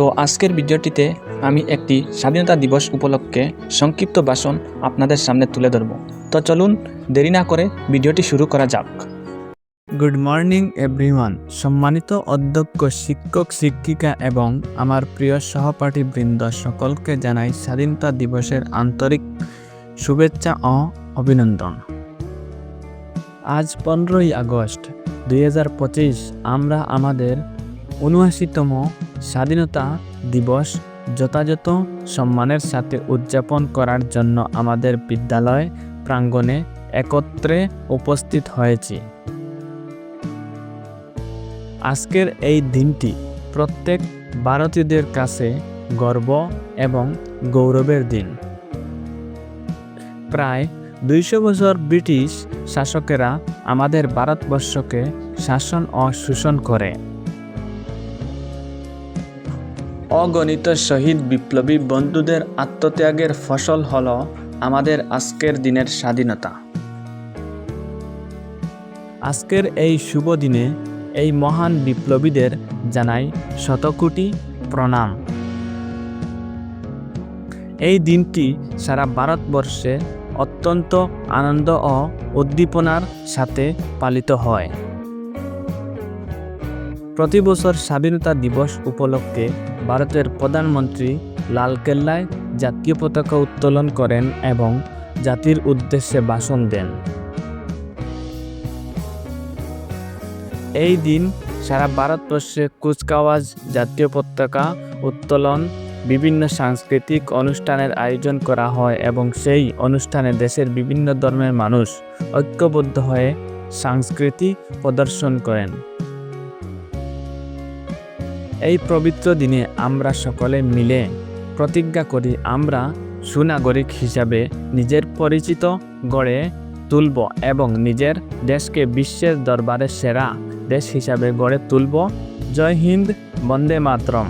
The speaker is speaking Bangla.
তো আজকের ভিডিওটিতে আমি একটি স্বাধীনতা দিবস উপলক্ষে সংক্ষিপ্ত ভাষণ আপনাদের সামনে তুলে ধরব। তো চলুন দেরি না করে ভিডিওটি শুরু করা যাক। Good morning everyone. সম্মানিত অধ্যক্ষ, শিক্ষক, শিক্ষিকা এবং আমার প্রিয় সহপাঠীবৃন্দ সকলকে জানাই স্বাধীনতা দিবসের আন্তরিক শুভেচ্ছা ও অভিনন্দন। আজ পনেরোই আগস্ট দুই হাজার পঁচিশ, আমরা আমাদের উনআশিতম স্বাধীনতা দিবস যথাযথ সম্মানের সাথে উদযাপন করার জন্য আমাদের বিদ্যালয় প্রাঙ্গণে একত্রে উপস্থিত হয়েছি। আজকের এই দিনটি প্রত্যেক ভারতীয়দের কাছে গর্ব এবং গৌরবের দিন। প্রায় দুইশো বছর ব্রিটিশ শাসকেরা আমাদের ভারতবর্ষকে শাসন ও শোষণ করে। অগণিত শহীদ বিপ্লবী বন্ধুদের আত্মত্যাগের ফসল হল আমাদের আজকের দিনের স্বাধীনতা। আজকের এই শুভ দিনে এই মহান বিপ্লবীদের জানাই শতকোটি প্রণাম। এই দিনটি সারা ভারতবর্ষে অত্যন্ত আনন্দ ও উদ্দীপনার সাথে পালিত হয়। প্রতি বছর স্বাধীনতা দিবস উপলক্ষে ভারতের প্রধানমন্ত্রী লালকেল্লায় জাতীয় পতাকা উত্তোলন করেন এবং জাতির উদ্দেশ্যে ভাষণ দেন। এই দিন সারা ভারতবর্ষে কুচকাওয়াজ, জাতীয় পতাকা উত্তোলন, বিভিন্ন সাংস্কৃতিক অনুষ্ঠানের আয়োজন করা হয় এবং সেই অনুষ্ঠানে দেশের বিভিন্ন ধর্মের মানুষ ঐক্যবদ্ধ হয়ে সংস্কৃতি প্রদর্শন করেন। এই পবিত্র দিনে আমরা সকলে মিলে প্রতিজ্ঞা করি আমরা সুনাগরিক হিসাবে নিজের পরিচিত গড়ে তুলব এবং নিজের দেশকে বিশ্বের দরবারে সেরা দেশ হিসাবে গড়ে তুলব। জয় হিন্দ, বন্দে মাতরম।